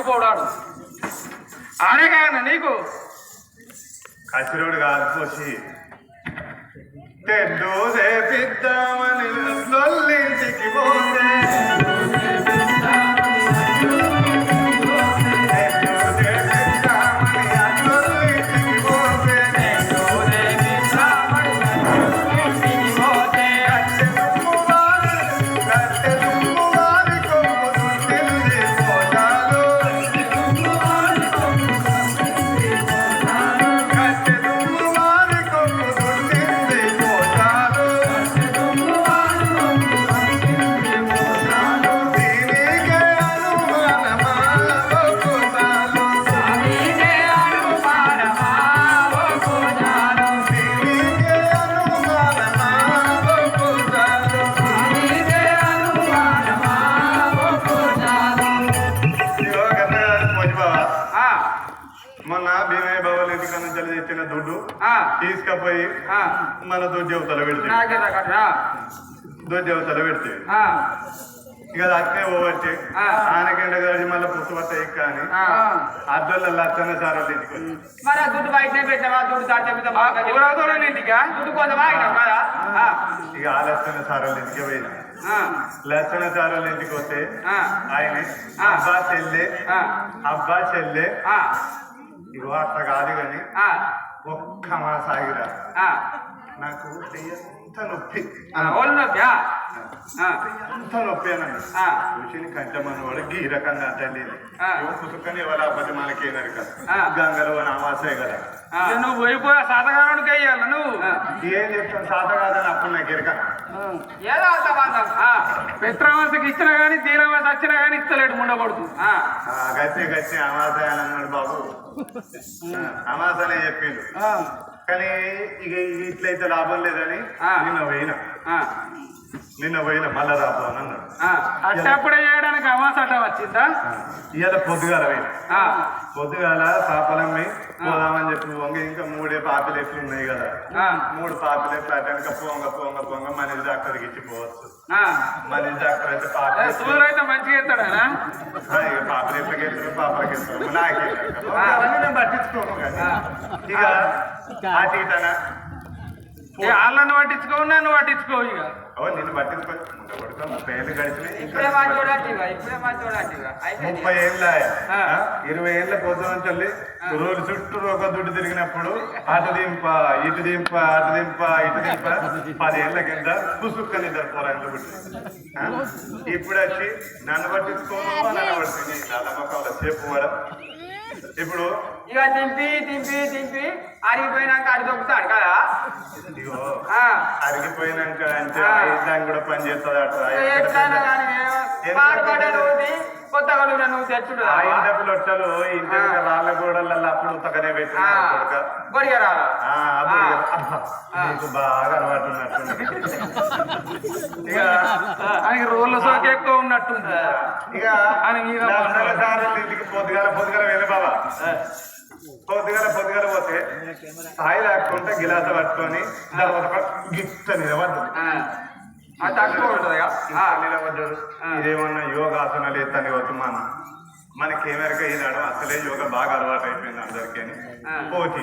పట్టుకుపోడాడు ఆడే నీకు. కసిరుడు కాదు పోసి తెడ్డు చేపిద్దామని మొన్న భీమయ్య బాబుల ఇంటికి నుంచి తెచ్చిన దుడ్డు? తీసుకపోయి మన దుడ్డవతల పెడితే. దుడ్డవతల పెడితే. ఇక అట్నే పోవచ్చి. ఆనకెండ గడి మళ్ళీ పుట్టుబట్ట ఎక్క అని. ఆ. అద్దొల్ల లచ్చన్న సార్ వాళ్ళ ఇంటికి మరి ఆ దుడ్డు బయటనే పెట్టావా? దుడ్డు దాటే ఇంటికా దుడ్డు కొంత ఆగినాం కదా? ఆ, ఇక ఆ లచ్చన్న సార్ వాళ్ళ ఇంటికి పోయింది ఆ, లచ్చన్న సార్ వాళ్ళ ఇంటికి వస్తే ఆయన. అబ్బా చెల్లె అబ్బా చెల్లె ఇగో అట్లా కాదు కానీ ఒక్క మా సాగిరా ఆ. నాకు ఎంత నొప్పి. ఆ, ఒళ్ళు నొప్పి, ఆ, ఆ, ఎంత నొప్పి అన్నాడు ఆ. చూసి కంటమని వాడు ఈ రకంగా తల్లి ఆ. పుసుకని ఎవరు అబ్బతి మనకేనారు కదా. గంగలో నామాసే కదా. నువ్వు పోయిపోయా సాతగారానికి అయ్యాలి నువ్వు. ఏం చెప్తాను సాత కాదని అప్పుడు నాకు ఎరక. ఏదో అంతమందం పెత్రవాసకి ఇచ్చినా గానీ దీనవాస వచ్చినా గానీ ఇస్తలేడు ముండబడుతు గచ్చి గచ్చి అమాస అని అన్నాడు బాబు. అమాసనే చెప్పిండు. కానీ ఇక ఇట్లయితే లాభం లేదని ఆ. నిన్న పోయినా. నిన్న పోయినా మళ్ళా రాబో అని అన్నాడు అట్టప్పుడే చేయడానికి అమాసట వచ్చిందా? ఇవాళ పొద్దుగాల పోయినా. ఆ, పొద్దుగాల పాపలమ్మి పోదామని చెప్పి వంగ ఇంకా మూడే పాపలెట్లు ఉన్నాయి కదా. ఆ, మూడు పాపలెట్లు అటెనక పోంగ పోంగ పోంగ మనీష్ డాక్టర్కి ఇచ్చిపోవచ్చు ఆ. మనీష్ డాక్టర్ అయితే ఏ, పాప సూర్యుడు అయితే మంచిగా ఎత్తాడా పాపలెట్లకి ఎత్తులు పాపలకి ఎత్తులు నాకే. పట్టించుకోను కానీ. ఇక ఇటనా వాళ్ళని పట్టించుకోవు నన్ను పట్టించుకోవు ఇక. నిన్ను ముప్పై ఏళ్ళు గడిచినాయి ముప్పై ఏళ్ళ. ఇరవై ఏళ్ళ పొద్దున చల్లి రోజు చుట్టూ ఒక దుడ్డు తిరిగినప్పుడు అటు దింప ఇటు దింప అటు దింప ఇటు దింప. పది ఏళ్ళ కింద పుసుక్కని ఇద్దరు పోరాళ్ళు? ఇప్పుడు వచ్చి నన్ను పట్టించుకోను నన్ను పడుతుంది నల్లమ్మకంలో ఇప్పుడు ఇక దింపి దింపి దింపి. అరిగిపోయినాక అడి దొక్కుతాడు కదా. అరిగిపోయినాక అంటే కూడా పని చేస్తుంది అట ఎట్లయినా కానీ పాడుపడ్డ నువ్వు కొత్తగా నువ్వు నువ్వు తెచ్చుడు ఆ ఇంటపు లొట్టలు ఇంటి రాళ్ళ గోడలలో అప్పుడు ఉతకనే పెట్టిన బాగా అలవాటు ఉన్నట్టుంది ఇక ఆయనకి రోళ్ళ సోకి ఎక్కువ ఉన్నట్టుంది. ఇక అని మీద పొద్దుగాల పొద్దుగాల వెళ్ళి బాబా పొద్దుగాల పొద్దుగాల పోతే సాయి లేకుండా గిలాస పట్టుకొని గిట్ట. అది తక్కువ ఉంటుంది ఇక. ఆ. గిట్ట నిలబడ్డాడు ఇదేమన్నా యోగాసనాలు ఎత్తని వస్తున్నాను మనకేమెరక ఈనాడు అసలే యోగా బాగా అలవాటు అయిపోయింది అందరికీ అని. పోటీ